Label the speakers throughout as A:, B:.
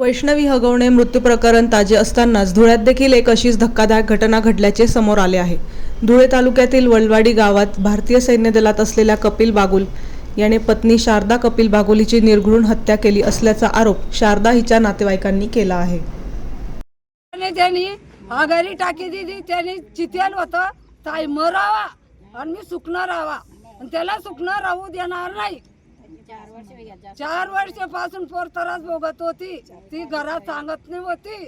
A: वैष्णवी हगवणे मृत्यू प्रकरण ताजे असतानाच धुळ्यात देखील एक अशीच धक्कादायक घटना घडल्याचे समोर आले आहे. धुळे तालुक्यातील वलवाडी गावात भारतीय सैन्य दलात असलेल्या कपिल बागुल याने पत्नी शारदा कपिल बागुल हिची निर्घृण हत्या केली असल्याचा आरोप शारदा हिच्या नातेवाईकांनी केला आहे.
B: त्यांनी आघाडी टाकी दिली त्यांनी चितेल होतं ताई मरावा आणि मी सुकणार राहावा त्याला सुकणार राहू देणार नाही. चार वर्षापासून पोर त्रास भोगत होती. ती घरात सांगत नाही होती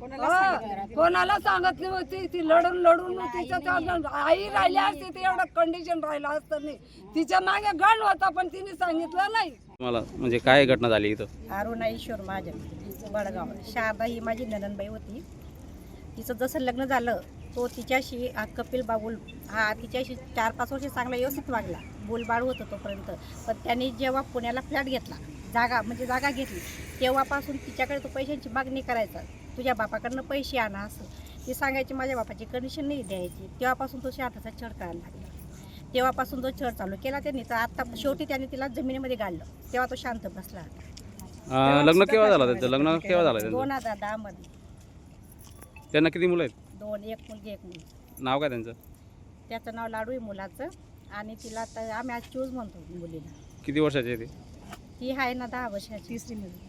B: कोणाला सांगत नाही. होती ती लढून लढून तिच्या आई राहिली असती ती एवढं कंडिशन राहिलं असतं नाही. तिच्यामागे गण होता पण तिने सांगितलं नाही.
C: मला म्हणजे काय घटना झाली इथं?
D: अरुणा ईश्वर माझ्या बडगाव. शारदा ही माझी ननंदबाई होती. तिचं जसं लग्न झालं तो तिच्याशी कपिल बाबुल हा तिच्याशी चार पाच वर्ष चांगला व्यवस्थित वागला. बोलबाळ होतं तोपर्यंत. पण त्यांनी जेव्हा पुण्याला फ्लॅट घेतला जागा म्हणजे जागा घेतली तेव्हापासून तिच्याकडे तो पैशांची मागणी करायचा. तुझ्या बापाकडनं पैसे आणा असं. ती सांगायची माझ्या बापाची कंडिशन नाही द्यायची. तेव्हापासून तो शारदाचा छळ करायला लागला. तेव्हापासून तो छळ चालू केला त्यांनी. तर आता शेवटी त्यांनी तिला जमिनीमध्ये गाडलं. तेव्हा तो शांत बसला
C: लग्न केव्हा झालं त्यांचं लग्न केव्हा झालं
D: दोन हजार दहा मध्ये
C: त्यांना किती मुलं आहेत?
D: दोन एक मुलगी एक मुलगी.
C: नाव काय त्यांचं?
D: त्याचं नाव लाडू आहे मुलाचं. आणि तिला तर आम्ही आज चूज म्हणतो मुलीला.
C: किती वर्षाचे आहे ते?
D: ती आहे ना दहा वर्षाची. तिसरी मुलगी.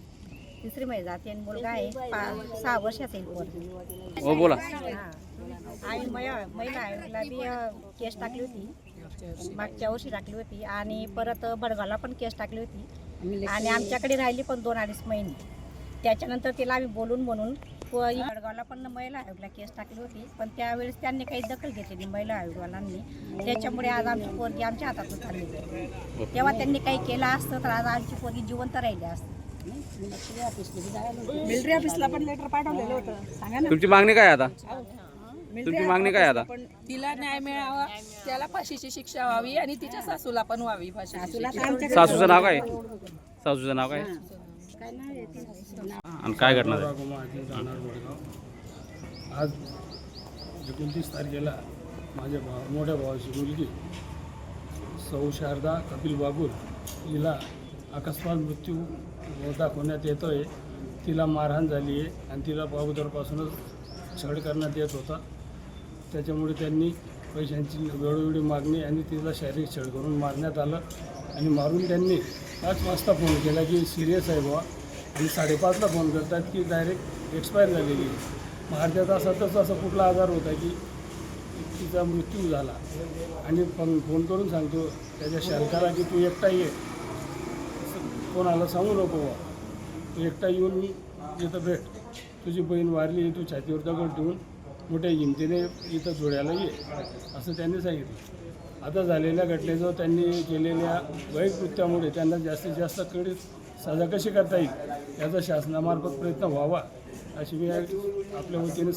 D: तिसरी मध्ये जाते आणि मुलगा आहे पा सहा वर्षाचा आहे पोरगा.
C: हो बोला.
D: हा. आणि मया महिला आयोगाला बी अ, केस टाकली होती. मागच्या वर्षी टाकली होती. आणि परत बडगावला पण केस टाकली होती. आणि आमच्याकडे राहिली पण दोन अडीच महिने. त्याच्यानंतर तिला आम्ही बोलून म्हणून बडगावला पण महिला आयोगाला केस टाकली होती. पण त्यावेळेस त्यांनी काही दखल घेतलेली महिला आयोगावाल्यांनी त्याच्यामुळे आज आमची पोरगी आमच्या हातातून चालली तेव्हा त्यांनी काही केलं असतं तर आज आमची पोरगी जिवंत राहिली असते.
E: मिलिटरी ऑफिसला पण लेटर पाठवलेलं होतं. सांगा ना.
C: तुमची मागणी काय आता? तुमची मागणी काय आता?
E: पण तिला न्याय मिळावा त्याला फाशीची शिक्षा व्हावी आणि तिच्या सासूला पण व्हावी शिक्षा.
C: सासूचं नाव काय? सासूचं नाव काय? आणि काय घटना झाली?
F: राघोबा जाणार वडगाव. आज एकोणतीस तारखेला माझ्या भाव मोठ्या भावाची मुलगी सौ शारदा कपिल बागुल हिला अकस्मात मृत्यू दाखवण्यात येतो आहे तिला मारहाण झाली आहे आणि तिला अगोदरपासूनच छळ करण्यात येत होता. त्याच्यामुळे त्यांनी पैशांची वेळोवेळी मागणी आणि तिला शारीरिक छळ करून मारण्यात आलं. आणि मारून त्यांनी पाच वाजता फोन केला की सिरियस आहे बुवा. आणि साडेपाचला फोन करतात की डायरेक्ट एक्सपायर झालेली आहे. मग अर्ध्या तासातच असा कुठला आजार होता की तिचा मृत्यू झाला. आणि फोन फोन करून सांगतो त्याच्या शालकाला की तू एकटा ये कोणाला सांगू नको बुवा. तू एकटा येऊन मी इथं भेट. तुझी बहीण वारली तू छातीवर दगड ठेवून मोठ्या हिमतीने इथं जोड्याला ये असं त्यांनी सांगितलं. आता झालेल्या घटनेचं त्यांनी केलेल्या वाईट कृत्यामुळे त्यांना जास्तीत जास्त कडे सजा कशी करता येईल याचा शासनामार्फत प्रयत्न व्हावा अशी मी आपल्या वतीने